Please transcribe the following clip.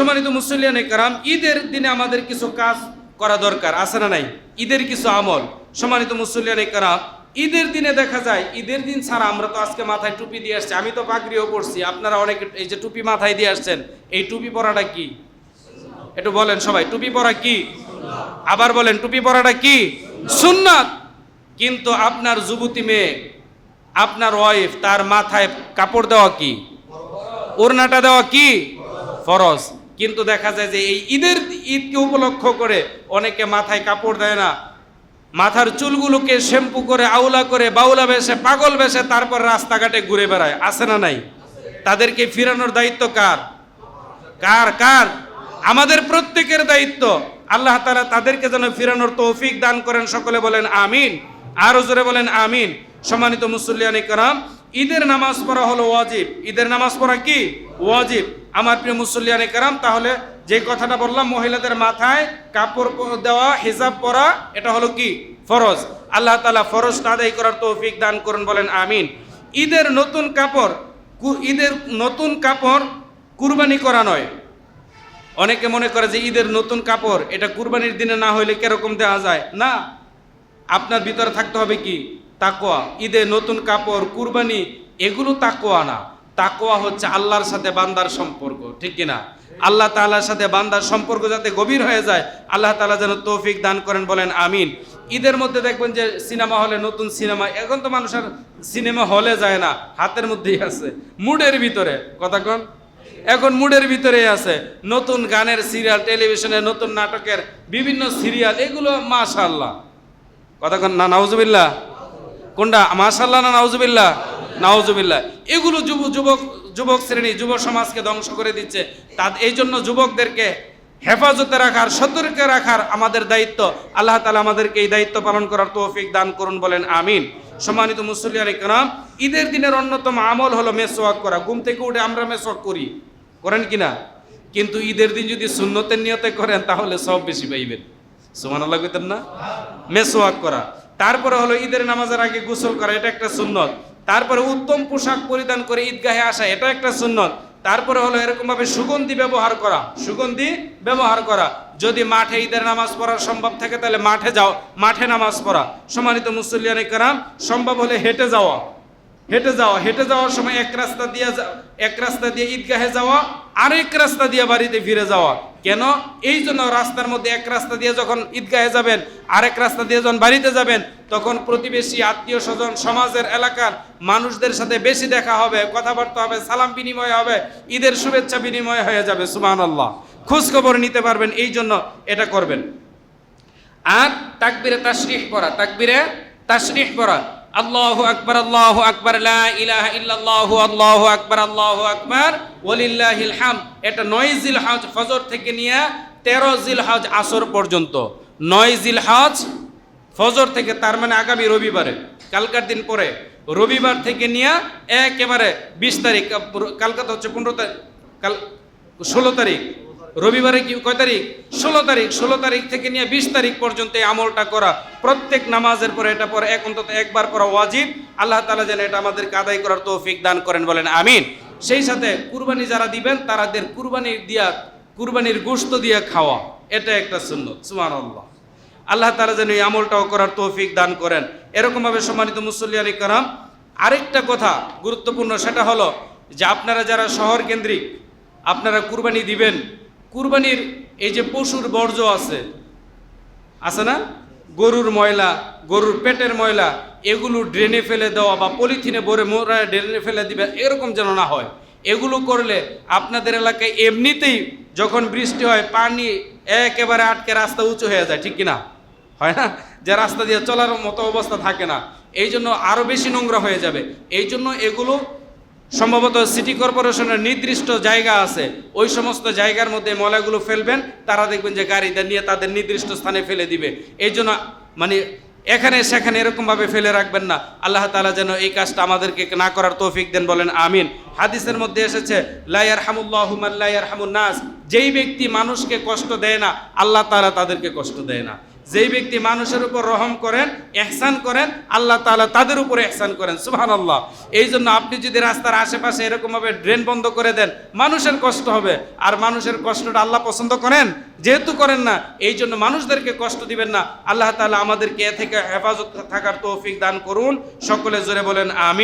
সম্মানিত মুসলিয়ান কারাম, ঈদের দিনে আমাদের কিছু কাজ করা দরকার, আছে না নাই? ঈদের কিছু আমল। সম্মানিত মুসলিয়ান কারাম, ঈদের দিনে দেখা যায়, ঈদের দিন ছাড়া আমরা তো আজকে মাথায় টুপি দিয়ে আসছি, আমি তো পাগড়িও পড়ছি আপনারা অনেক এই যে টুপি মাথায় দিয়ে আসছেন, এই টুপি পরাটা কি? একটু বলেন সবাই, টুপি পরা কি? আবার বলেন, টুপি পরাটা কি? সুন্নাত! কিন্তু আপনার যুবতী মেয়ে, আপনার ওয়াইফ, তার মাথায় কাপড় দেওয়া কি? ওড়নাটা দেওয়া কি? ফরজ। কিন্তু দেখা যায় যে এই ঈদের ঈদকে উপলক্ষ করে অনেকে মাথায় কাপড় দেয় না। মাথার চুলগুলোকে শ্যাম্পু করে, আউলা করে, বাউলা বেশে পাগল বেশে তারপর রাস্তাঘাটে ঘুরে বেড়ায়। আছে না নাই? তাদেরকে ফিরানোর দায়িত্ব কার? কার কার? আমাদের প্রত্যেকের দায়িত্ব। আল্লাহ তাআলা তাদেরকে যেন ফিরানোর তৌফিক দান করেন। সকলে বলেন আমিন। আরও জোরে বলেন আমিন। সম্মানিত মুসল্লিয়ানি কারাম ঈদের নামাজ পড়া হলো ওয়াজিব। ঈদের নামাজ পড়া কি? ওয়াজিব। আমার প্রিয় মুসল্লিয়ানি কারাম, তাহলে যে কথাটা বললাম, মহিলাদের মাথায় কাপড় দেওয়া, হিজাব পরা, এটা হলো কি? ফরজ। আল্লাহ তাআলা ফরজটা আদায় করার তৌফিক দান করুন, বলেন আমিন। ঈদের নতুন কাপড় ঈদের নতুন কাপড় কুরবানি করা নয়। অনেকে মনে করে যে ঈদের নতুন কাপড়, এটা কুরবানির দিনে না হইলে কীরকম দেওয়া যায়? না। আপনার ভিতরে থাকতে হবে কি? তাকোয়া ঈদে নতুন কাপড়, কুরবানি, এগুলো তাকোয়া না। তাকোয়া হচ্ছে আল্লাহর সাথে বান্দার সম্পর্ক, ঠিক কিনা? আল্লাহ তাআলার সাথে বান্দার সম্পর্ক যাতে গভীর হয়ে যায়, আল্লাহ তাআলা যেন তৌফিক দান করেন, বলেন আমিন। ঈদের মধ্যে দেখবেন যে সিনেমা হলে নতুন সিনেমা, এখন তো মানুষ আর সিনেমা হলে যায় না, হাতের মধ্যেই আছে। মুডের ভিতরে, কথা কন? এখন মুডের ভিতরেই আছে। নতুন গানের সিরিয়াল, টেলিভিশনে নতুন নাটকের বিভিন্ন সিরিয়াল, এগুলো মাশাল্লাহ কতক্ষণ না, নাউজুবিল্লাহ? কোনটা? মাশাল্লাহ না নাউজুবিল্লাহ? নাউজুবিল্লাহ। এগুলো যুব যুবক যুবক শ্রেণি, যুব সমাজকে ধ্বংস করে দিচ্ছে। তা এই জন্য যুবকদেরকে হেফাজতে রাখার, সতর্কে রাখার আমাদের দায়িত্ব। আল্লাহ তালা আমাদেরকে এই দায়িত্ব পালন করার তৌফিক দান করুন বলেন, আমিন। সম্মানিত মুসল্লিয়ান ইকরাম, ঈদের দিনের অন্যতম আমল হলো মেসোয়াক করা। ঘুম থেকে উঠে আমরা মেসোয়াক করি। করেন কিনা? কিন্তু ঈদের দিন যদি সুন্নতের নিয়তে করেন, তাহলে সব বেশি পাইবেন। সুমান আল্লাহ কইতেন না? মেসোয়াক করা। তারপরে হলো ঈদের নামাজের আগে গোসল করা, এটা একটা সুন্নত। তারপরে উত্তম পোশাক পরিধান করে ঈদগাহে আসা, এটা একটা সুন্নত। তারপরে হলো এরকম ভাবে সুগন্ধি ব্যবহার করা, সুগন্ধি ব্যবহার করা। যদি মাঠে ঈদের নামাজ পড়ার সম্ভব থাকে, তাহলে মাঠে যাও, মাঠে নামাজ পড়া। সম্মানিত মুসল্লিয়ানি কারাম, সম্ভব হলে হেঁটে যাওয়া। হেঁটে যাওয়া, হেঁটে যাওয়ার সময় এক রাস্তা দিয়ে এক রাস্তা দিয়ে ঈদগাহে যাওয়া, আরেক রাস্তা দিয়ে বাড়িতে ফিরে যাওয়া। কেন? এই জন্য রাস্তার মধ্যে এক রাস্তা দিয়ে যখন ঈদগাহে যাবেন, আরেক রাস্তা দিয়ে যখন বাড়িতে যাবেন, তখন প্রতিবেশী, আত্মীয় স্বজন, সমাজের এলাকার মানুষদের সাথে বেশি দেখা হবে, কথাবার্তা হবে, সালাম বিনিময় হবে, ঈদের শুভেচ্ছা বিনিময় হয়ে যাবে সুমান আল্লাহ খোঁজ খবর নিতে পারবেন এই জন্য এটা করবেন। আর তাকবিরে তাশরিহ পড়া, তাকবিরে তাশরিহ পড়া। আল্লাহু আকবার, আল্লাহু লা ইলাহা ইল্লাল্লাহু, আল্লাহু আকবার আল্লাহু আকবার, ওয়ালিল্লাহিল হাম। এটা নয় জিল হজ ফজর থেকে নিয়ে তেরো জিল হজ আসর পর্যন্ত। নয় জিল হজ ফজর থেকে, তার মানে আগামী রবিবারে, কালকার দিন পরে। রবিবার থেকে নিয়ে একেবারে বিশ তারিখ কালকা তো হচ্ছে পনেরো তারিখ, কাল ষোলো তারিখ। রবিবারে কি, কয় তারিখ? ষোলো তারিখ। ষোলো তারিখ থেকে নিয়ে বিশ তারিখ পর্যন্ত এই আমলটা করা। প্রত্যেক নামাজের পরে এটা পরে এক অন্তত একবার করা ওয়াজিব। আল্লাহ তালা যেন এটা আমাদেরকে আদায় করার তৌফিক দান করেন বলেন, আমিন। সেই সাথে কুরবানি যারা দিবেন, তারাদের কুরবানি দিয়া, কুরবানির গোশত দিয়ে খাওয়া। এটা একটা সুন্নত। সুমান আল্লাহ আল্লাহ তালা যেন এই আমলটাও করার তৌফিক দান করেন। এরকমভাবে সম্মানিত মুসল্লি আলী কারাম, আরেকটা কথা গুরুত্বপূর্ণ, সেটা হলো যে আপনারা যারা শহর কেন্দ্রিক, আপনারা কুরবানি দিবেন কুরবানির এই যে পশুর বর্জ্য আছে আছে না? গরুর ময়লা, গরুর পেটের ময়লা, এগুলো ড্রেনে ফেলে দেওয়া বা পলিথিনে ভরে মোড়া ড্রেনে ফেলে দিবে, এরকম যেন না হয়। এগুলো করলে আপনাদের এলাকায় এমনিতেই যখন বৃষ্টি হয়, পানি একেবারে আটকে রাস্তা উঁচু হয়ে যায়, ঠিক কিনা? হয় না? যে রাস্তা দিয়ে চলার মতো অবস্থা থাকে না। এই জন্য আরও বেশি নোংরা হয়ে যাবে। এই জন্য এগুলো সম্ভবত সিটি কর্পোরেশনের নির্দিষ্ট জায়গা আছে। ওই সমস্ত জায়গার মধ্যে ময়লাগুলো ফেলবেন, তারা দেখবেন যে গাড়িতে নিয়ে তাদের নির্দিষ্ট স্থানে ফেলে দিবে। এই জন্য মানে এখানে সেখানে এরকমভাবে ফেলে রাখবেন না। আল্লাহ তালা যেন এই কাজটা আমাদেরকে না করার তৌফিক দেন বলেন, আমিন। হাদিসের মধ্যে এসেছে লাইয়ার হামুল্লাহুমাল্লাইয়ার হামুন নাস। যেই ব্যক্তি মানুষকে কষ্ট দেয় না, আল্লাহ তালা তাদেরকে কষ্ট দেয় না। যেই ব্যক্তি মানুষের উপর রহম করেন, এহসান করেন, আল্লাহ তাআলা তাদের উপর এহসান করেন। সুহান আল্লাহ এই জন্য আপনি যদি রাস্তার আশেপাশে এরকমভাবে ড্রেন বন্ধ করে দেন, মানুষের কষ্ট হবে। আর মানুষের কষ্টটা আল্লাহ পছন্দ করেন? যেহেতু করেন না এই জন্য মানুষদেরকে কষ্ট দিবেন না। আল্লাহ তাআলা আমাদেরকে এ থেকে হেফাজত থাকার তৌফিক দান করুন। সকলে জোরে বলেন আমি